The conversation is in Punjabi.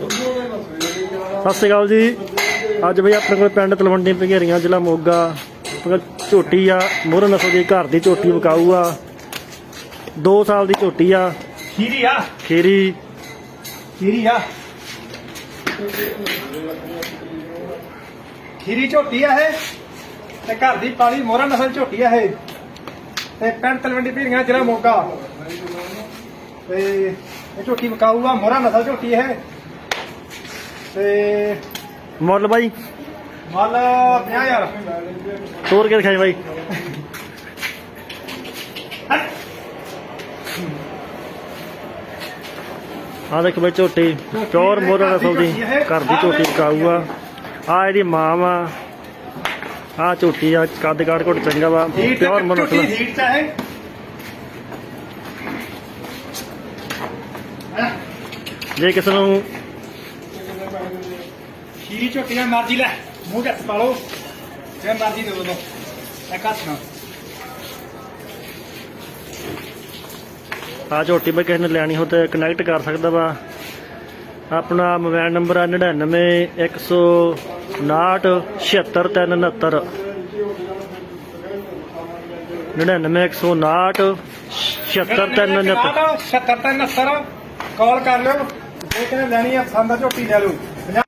ਸਤਿ ਸ਼੍ਰੀ ਅਕਾਲ ਜੀ। ਅੱਜ ਬਈ ਆਪਣੇ ਕੋਲ ਪਿੰਡ ਤਲਵੰਡੀ ਭਗੇਰੀਆਂ ਜ਼ਿਲ੍ਹਾ ਮੋਗਾ ਝੋਟੀ ਆ। ਮੋਹਰ ਨਸਲ ਦੀ ਘਰ ਦੀ ਝੋਟੀ ਵਿਕਾਊ ਆ। 2 ਸਾਲ ਦੀ ਝੋਟੀ ਆ। ਖੀਰੀ ਆ। ਖੀਰੀ। ਖੀਰੀ ਆ। ਖੀਰੀ ਝੋਟੀ ਆ ਇਹ। ਤੇ ਘਰ ਦੀ ਪਾਲੀ ਮੋਹਰਾ ਨਸਲ ਝੋਟੀ ਆ ਇਹ। ਤੇ ਪਿੰਡ ਤਲਵੰਡੀ ਭੀਰੀਆਂ ਜ਼ਿਲ੍ਹਾ ਮੋਗਾ। ਤੇ ਇਹ ਝੋਟੀ ਵਿਕਾਊ ਆ ਮੋਹਰਾ ਨਸਲ ਝੋਟੀ ਇਹ। ਤੇ ਮੁੱਲ ਬਾਈ? ਮੁੱਲ 50000 ਤੋਰ ਕੇ ਦਿਖਾਈ ਬਾਈ। ਆ ਦੇਖ ਬਈ ਝੋਟੀ ਮੋਹਰ ਨਸਲ ਦੀ ਘਰ ਦੀ ਝੋਟੀ ਵਿਕਾਊ ਆ ਇਹਦੀ ਮਾਂ ਵਾ। ਆ ਝੋਟੀ ਆ ਕੱਦ ਕਾਠ ਘੁੱਟ ਚੰਗਾ ਵਾ। ਪਿਓਰ ਹੀਟ ਆ ਇਹ ਜੇ ਕਿਸੇ ਨੂੰ ਖੀਰੀ ਝੋਟੀ ਆ? ਮਰਜ਼ੀ ਲੈ। ਮੂੰਹ ਤੇ ਪਾ ਲਓ। ਜੇ ਮਰਜ਼ੀ ਦੇ ਦੋ। ਇੱਕ ਹੱਥ ਨਾਲ। ਆ ਝੋਟੀ ਬਈ ਕਿਸੇ ਨੇ ਲੈਣੀ ਹੋ ਤੇ ਕਨੈਕਟ ਕਰ ਸਕਦਾ ਵਾ। ਆਪਣਾ ਮੋਬਾਈਲ ਨੰਬਰ ਆ 99 159 76369 99 159 76369 77 ਕਾਲ ਕਰ ਲਿਓ। ਜੇ ਕਿਨੇ ਲੈਣੀ ਆ ਪਸੰਦ ਆ ਝੋਟੀ ਲੈ ਲਓ।